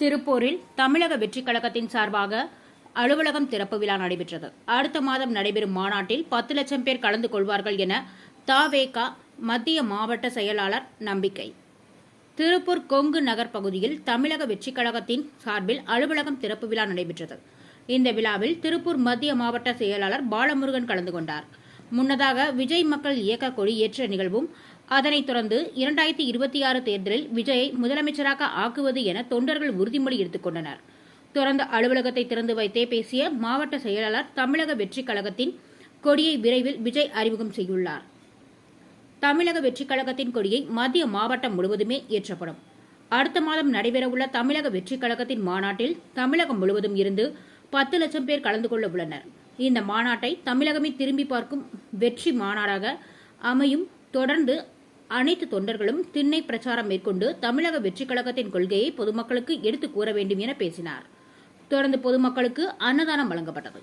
திருப்பூரில் தமிழக வெற்றிக் கழகத்தின் சார்பாக அலுவலகம் திறப்பு விழா நடைபெற்றது. அடுத்த மாதம் நடைபெறும் மாநாட்டில் பத்து லட்சம் பேர் கலந்து கொள்வார்கள் என தாவேகா மத்திய மாவட்ட செயலாளர் நம்பிக்கை. திருப்பூர் கொங்கு நகர் பகுதியில் தமிழக வெற்றிக் கழகத்தின் சார்பில் அலுவலகம் திறப்பு விழா நடைபெற்றது. இந்த விழாவில் திருப்பூர் மத்திய மாவட்ட செயலாளர் பாலமுருகன் கலந்து கொண்டார். முன்னதாக விஜய் மக்கள் இயக்க கொடி ஏற்ற நிகழ்வும் அதனைத் தொடர்ந்து இரண்டாயிரத்தி இருபத்தி ஆறு தேர்தலில் விஜயை முதலமைச்சராக ஆக்குவது என தொண்டர்கள் உறுதிமொழி எடுத்துக் கொண்டனர். தொடர்ந்து அலுவலகத்தை திறந்து வைத்தே பேசிய மாவட்ட செயலாளர் தமிழக வெற்றிக் கழகத்தின் கொடியை விரைவில் விஜய் அறிமுகம் செய்துள்ளார் தமிழக வெற்றிக் கழகத்தின் கொடியை மத்திய மாவட்டம் முழுவதுமே ஏற்றப்படும். அடுத்த மாதம் நடைபெறவுள்ள தமிழக வெற்றிக் கழகத்தின் மாநாட்டில் தமிழகம் முழுவதும் இருந்து பத்து லட்சம் பேர் கலந்து கொள்ள உள்ளனர். இந்த மாநாட்டை தமிழகமே திரும்பி பார்க்கும் வெற்றி மாநாடாக அமையும். தொடர்ந்து அனைத்து தொண்டர்களும் திண்ணை பிரச்சாரம் மேற்கொண்டு தமிழக வெற்றிக் கழகத்தின் கொள்கையை பொதுமக்களுக்கு எடுத்துக் கூற வேண்டும் என பேசினார். தொடர்ந்து பொதுமக்களுக்கு அன்னதானம் வழங்கப்பட்டது.